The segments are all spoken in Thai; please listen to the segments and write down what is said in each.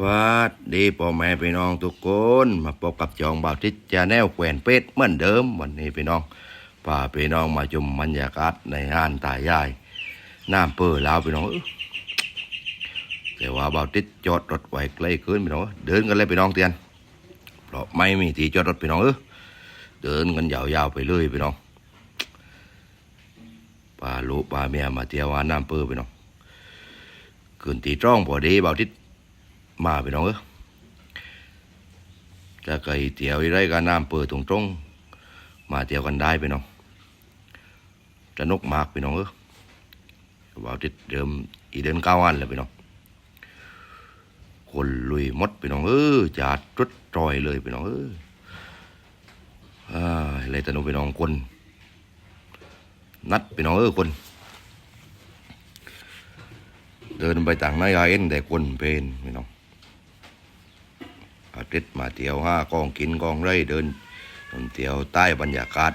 วัดดีพ่อแม่พี่น้องทุกคนมาพบกับจองบ่าวทิศจาแนวแขวนเป็ดเหมือนเดิมวันนี้พี่น้องพาพี่น้องมาชมบรรยากาศในห้านตายายน้ำเปื้อลาวพี่น้องเอ้ยแต่ว่าบ่าวทิศจอดรถไว้ใกล้ขึ้นพี่น้องเดินกันเลยพี่น้องเตียนเพราะไม่มีที่จอดรถพี่น้องเอ้ยเดินกันยาวๆไปเลยพี่น้องปลาลูกปลาเมียมาเที่ยวหาน้ำเปื้อพี่น้องคืนตีจ้องพอดีบ่าวทิศ มาพี่น้องเออจะไก่เตี๋ยวไรกันน้ำเปิดตรงตรงๆมาเตี๋ยวกันได้พี่น้องจะนกมากพี่น้องเออว่าติดเดิมอีเดินเก้าอันเลยพี่น้องคนลุยมดพี่น้องเออจัดจุดจอยเลยพี่น้องเอออ่าเลยตะนุพี่น้องคน นัดพี่น้องเออคน เดินไปต่างนายเอ็นแต่คนเป็นพี่น้อง อาทิตย์มาเที่ยวห้ากองกินกองไร่เดินเที่ยวใต้บรรยากาศ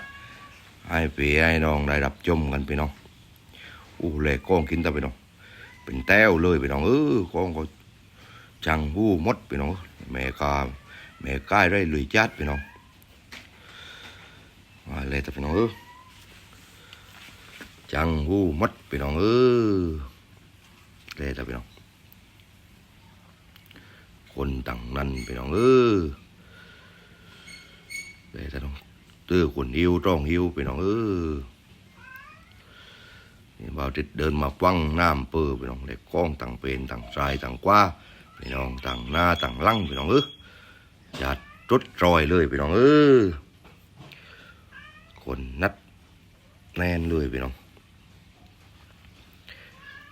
ให้พี่ให้น้องได้รับชมกันพี่น้องอู้เลยกองกินต่พี่น้องเป็นแต้วเลยพี่น้องเออกองก็จังหู้มดพี่น้องแม่กาแม่ก้ายได้ลุยจัดพี่น้องมาเลยต่พี่น้องเออจังหู้มดพี่น้องเออเลยต่พี่น้อง คนต่างนั้นไปน้องเออแต่ถ้องตื้อคนหิวร้องหิวไปน้องเออนี่บ่าวติดเดินมาฟังน้ำเปื้อไปน้องเด็กก้องต่างเป็นต่างชายต่างกว่าไปน้องต่างหน้าต่างลังไปน้องเออจัดรถรอยเลยไปน้องเออคนนัดแน่นเลยไปน้อง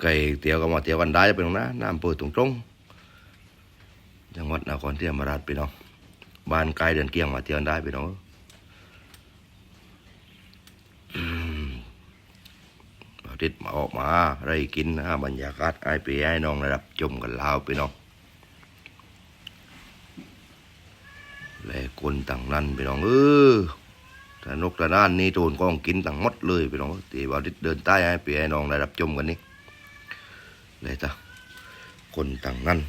ไก่เตี๋ยวก็มาเตี๋ยวกันได้ไปน้องนะน้ำเปื้อตรงตรงๆ จังหวัดนครศรีธรรมราชพี่น้องบ้านไกลเดินเกี่ยงมาเที่ยวได้พี่น้องอืมอาทิตย์มาออกมาไรกินนะบรรยากาศไอปีไอ้น้องได้รับชมกันล้วพี่น้องและคนต่างนั้นพี่น้องเออถ้านกตะนานนี่โจนกองกินต่างมดเลยพี่น้องตีว่าทิตย์เดินใต้ไอ้ปีไอ้น้องได้รับชมกันนี่เลยจ้ะคนต่างนั้น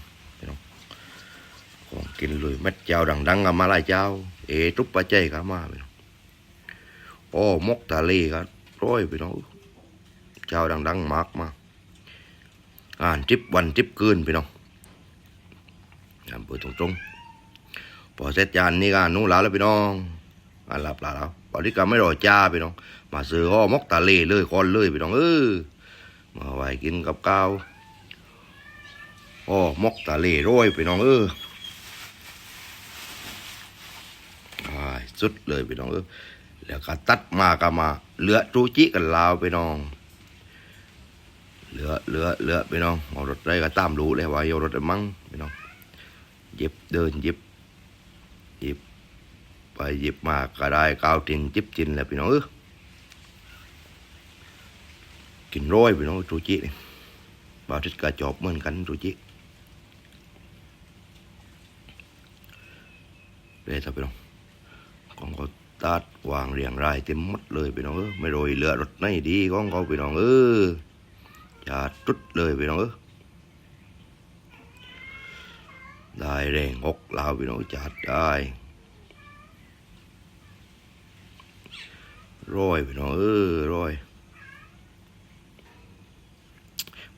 กินเลยแม่เจ้าดังดังก็มาหลายเจ้า เอทุบปลาใจก็มาไปโอ้มกตาเลก็ร้อยไปน้องเจ้าดังดังมากมาอ่านทิปวันทิปคืนไปน้องงานเปิดตรงๆพอเสร็จจานนี่ก็นุ่งหลาแล้วไปน้องอ่านหลับหลาแล้วตอนนี้ก็ไม่รอจ้าไปน้อง มาซื้อห้อมกตาเลเลยคอนเลยไปน้องเออมาไว้กินกับข้าวอ๋อมกตาเลร้อยไปน้องเออ อ่า สุดเลยพี่น้องเออแล้วก็ตัดมาก็มา เหลือจูจิกันลาวพี่น้อง เหลือเหลือเหลือพี่น้องเอารถได้ก็ตามรู้เลยว่าเอารถมั้งพี่น้องหยิบเดินหยิบหยิบไปหยิบมาก็ได้ก้าวจินจิบจินแหละพี่น้องเออกินร้อยพี่น้องจูจินี่บ่าทิศกระจอบเหมือนกันจูจิเลย ตัดวางเรียงรายเต็มมัดเลยไปน้องเออไม่โรยเหลือรถในดีก้องเขาไปน้องเออจะตุดเลยไปน้องเออได้แรงหกลาวไปน้องจัดได้ร้อยไปน้องเออร้อย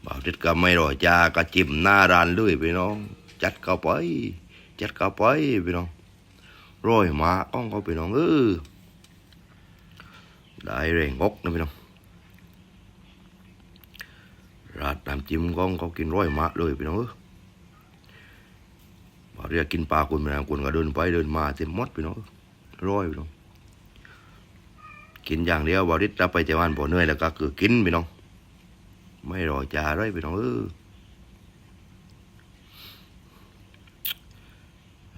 บ่าวทิดก็ไม่รอจาก็จิ้มหน้าร้านเลยไปน้อง จัดเข้าไป จัดเข้าไปไปน้อง หมาก้องเขาพี่น้องเออได้แรงงกนะพี่น้องราดน้ำจิ้มก้องเขากินร้อยมาเลยพี่น้องเออบอกเรียกกินปลาคุณพี่น้องคุณก็เดินไปเดินมาเต็มมดพี่น้องร้อยพี่น้องกินอย่างเดียวบริษจะไปเจ้าวันบ่เหนื่อยแล้วก็คือกินพี่น้อง ไม่รอจ่าร้อยพี่น้องเออ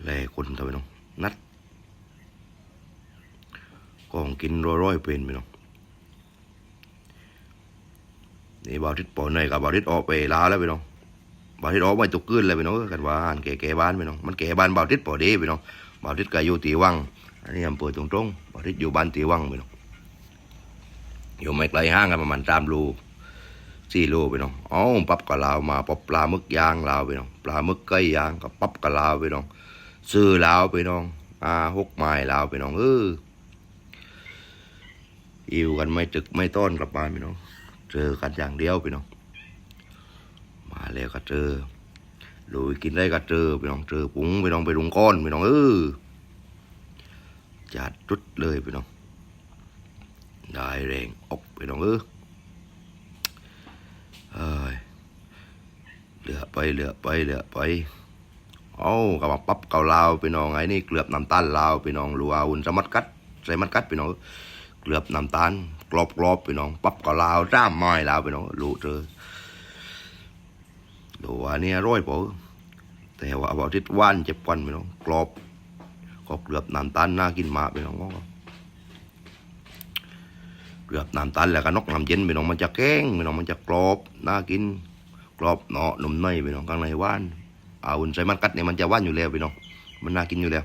แลคนเถอะพี่น้องนัด còn kinh rồi rồi bên mình không นี่บาวทิศปอในกับบาวทิศออกไปลาแล้วไปน้องบาวทิศออกไม่ตกคืนเลยไปน้องกันว่าหันแก่แก่บ้านไปน้องมันแก่บ้านบาวทิศปอดีไปน้องบาวทิศก็อยู่ตีวังอันนี้อำเภอตรงตรงบาวทิศอยู่บ้านตีวังไปน้องอยู่ไม่ไกลห้างกันประมาณสามโลสี่โลพี่น้องอ้าปั๊บกับลาวมาปั๊บปลาหมึกย่างลาวพี่น้องปลาหมึกไก่ย่างกับปั๊บกับลาวพี่น้องซื้อลาวพี่น้องอ่าหกไม้ลาวพี่น้องเออ อิวกันไม่ตึกไม่ต้อนกลับบ้านพี่น้อง เจอกันอย่างเดียวพี่น้อง มาแล้วก็เจอลุยกินได้ก็เจอพี่น้องเจอปุ้งพี่น้องไปลุงก้อนพี่น้องเออจัดจุดเลยพี่น้อง ได้แรงอกพี่น้องเออเอ้ยเหลือไปเหลือไปเหลือไปเอากลับมาปั๊บเกาลาวพี่น้องไอ้นี่เกลือบน้ำตาลลาวพี่น้องรัวอุ่นสมัดกัดใส่มัดกัดพี่น้อง เกลือบน้ำตาลกรอบกรอบๆพี่น้อง ปั๊บกาลาวจ้ามไม้ลาวพี่น้องรู้เจอดูว่าเนี่ยร้อยเปล่าแต่ว่าบอกทิศว่านเจ็บกันไปน้องกรอบก็เกลือบน้ำตาลน่ากินมากไปน้องก็เกลือบน้ำตาลแล้วก็นกน้ำเย็นไปน้องมันจะแข็งไปน้องมันจะกรอบน่ากินกรอบเนาะนุ่มในไปน้องข้างในว่านเอาอุ่นใส่มันกัดเนี่ยมันจะว่านอยู่แล้วไปน้องมันน่ากินอยู่แล้ว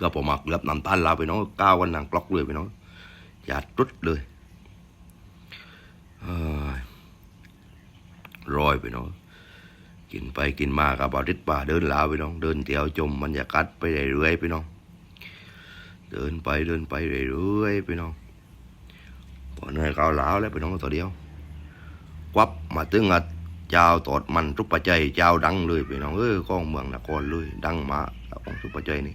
ก็ผมมาเกลือบน้ำตาลลาไปน้องก้าววันนางกลอกเลยไปน้อง หยาดรุดเลยเอ้ยรอยไปเน้องกินไปกินมากับบาริษป่าเดินลาวไปน้อง เดินเที่ยวชมบรรยากาศไปเรื่อยๆไปน้อง เดินไปเดินไปเรื่อยๆไปน้องพอเหนื่อยกาวลาวแล้วไปน้องตัวเดียวควับมาตึงอัดเจ้าตอดมันทุกปัจจัยเจ้าดังเลยไปน้องเออก้องเมืองนครเลยดังมาของทุกปัจจัยนี่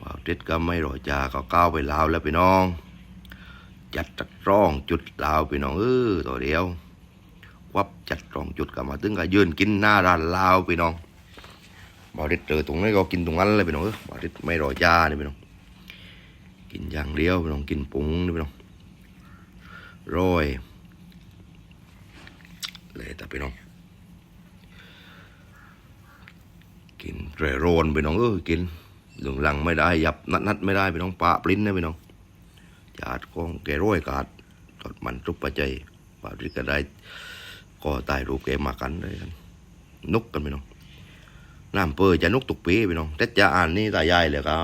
บาริษก็ไม่รอจาก็ก้าวไปลาวแล้วไปน้อง จัดจัดร้องจุดลาวไปน้องเออตัวเดียววับจัดตรองจุดกลับมาถึงก็ยืนกินหน้าร้านลาวพี่น้องบอดิดเจอตรงนี้ก็กินตรงนั้นเลยพี่น้องเออบอดิดไม่รอจ้านี่พี่น้องกินอย่างเดียวพี่น้องกินปุ้งนี่พี่น้องร้อยเลยแต่พี่น้องกินเรโรนพี่น้องเออกิน หลงหลังไม่ได้ยับนัดนัดไม่ได้พี่น้องปะปลิ้นนะพี่น้องจาดกองแกร้อยกาดตอดมันทุกปัจจัยบอดิดก็ได้ก็ตายรูปแกมากันเลยกันนกกันไปน้องน้ำเปอจะนกตุกปีไปน้องแต่จะอ่านนี่ตายายแล้วก็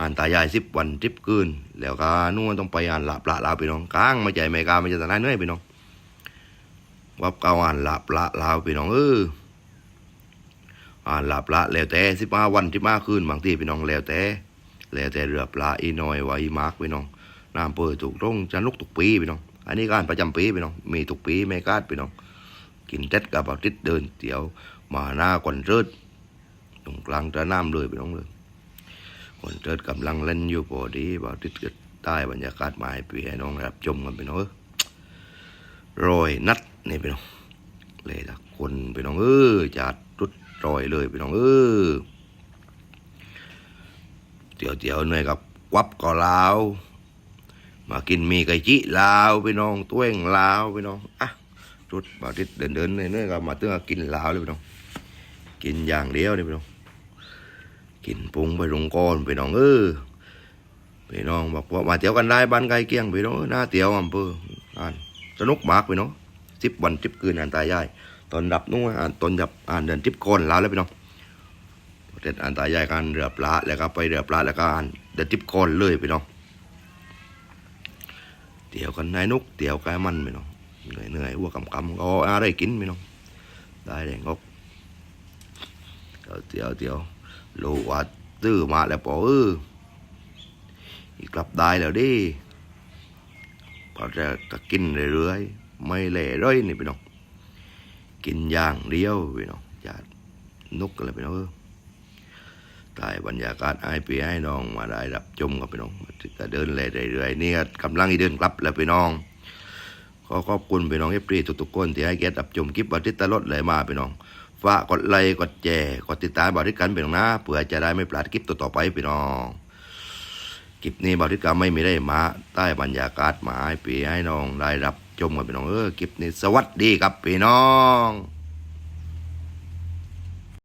อ่านตายายสิบวันสิบคืนแล้วก็นู่นต้องไปอ่านหลับละลาวไปน้องกลางไม่ใจไม่กล้าไม่จะตายเนื่อยไปน้องวับเก้าอ่านหลับละลาวไปน้องเออ อ่านหลับละแล้วแต่สิบห้าวันสิบห้าคืนบางทีไปน้องแล้วแต่แล้วแต่เรือปลาอีน้อยไว้มาร์กไปน้องน้ำเปอถูกต้องจะนกตุกปีไปน้อง อันนี้การประจำปีไปน้อง มีตุกปีไม่กาดไปน้อง กินเท็ดกับเอาทิศเดินเตี๋ยวมาหน้าก่อนเริดตรงกลางตะน้ำเลยไปน้องเลยก่อนเริดกำลังเล่นอยู่พอดีบ่าวทิศก็ใต้บรรยากาศหมาให้พี่ให้น้องรับชมกันไปน้องเออรอยนัดนี่ไปน้องเลยละคนไปน้องเออจัด รอยเลยไปน้องเออเตี๋ยวเตี๋ยวเนื่อยกับวับก็ลาว มากินมีไก่จิลาวไปน้องต้วงลาวไปน้องอะรุดมาทิศเดินเดินเนื่อยๆก็มาตึ้งกินลาวเลยพี่น้อง กินอย่างเดียวเลยพี่น้อง กินปรุงไปลงก้อนพี่น้องเออพี่น้องบอกว่ามาเที่ยวกันได้บ้านใกล้เคียงพี่น้องหน้าเที่ยวอำเภออ่านสนุกมากพี่น้องสิบวันสิบคืนอ่านตายาย ตอนดับนู้นอ่านตอนดับอ่านเดินทิพก้อนลาวแล้วพี่น้องเสร็จอ่านตายายกันเรือปลาแล้วก็ไปเรือปลาแล้วก็อ่านเดินทิพก้อนเลยพี่น้องเที่ยวกันนายนุกเที่ยวกันมันพี่น้องเหนื่อยเหนื่อยอ้วกกำกำก็อะไรกินไม่น้องได้แดงกเดี๋ยวเดี๋ยวรู้ว่าตื้อมาแล้วปอเอออีกลับได้แล้วดิพอจะก็กินเรื่อยๆไม่เล่ร่อยนี่พี่น้อง กินย่างเดียวพี่น้องจะนุกกันเลยพี่น้องตายบรรยากาศไอ้พี่ให้น้องมาได้รับชมกับพี่น้องจะเดินเล่เรื่อยๆนี่กำลังเดินกลับแล้วพี่น้องขอขอบคุณพี่น้องเอฟรีทุกๆคนที่ให้เกียรติรับชมคลิปบัติตลอดเลยมาพี่น้องฝากกดไลค์กดแชร์กดติดตามบัติกันพี่น้องนะเพื่อจะได้ไม่พลาดคลิปต่อๆไปพี่น้องคลิปนี้บัติกันไม่มีได้มาใต้บรรยากาศมาให้พี่ให้น้องได้รับ ชมกันพี่น้องเออคลิปนี้สวัสดีครับพี่น้อง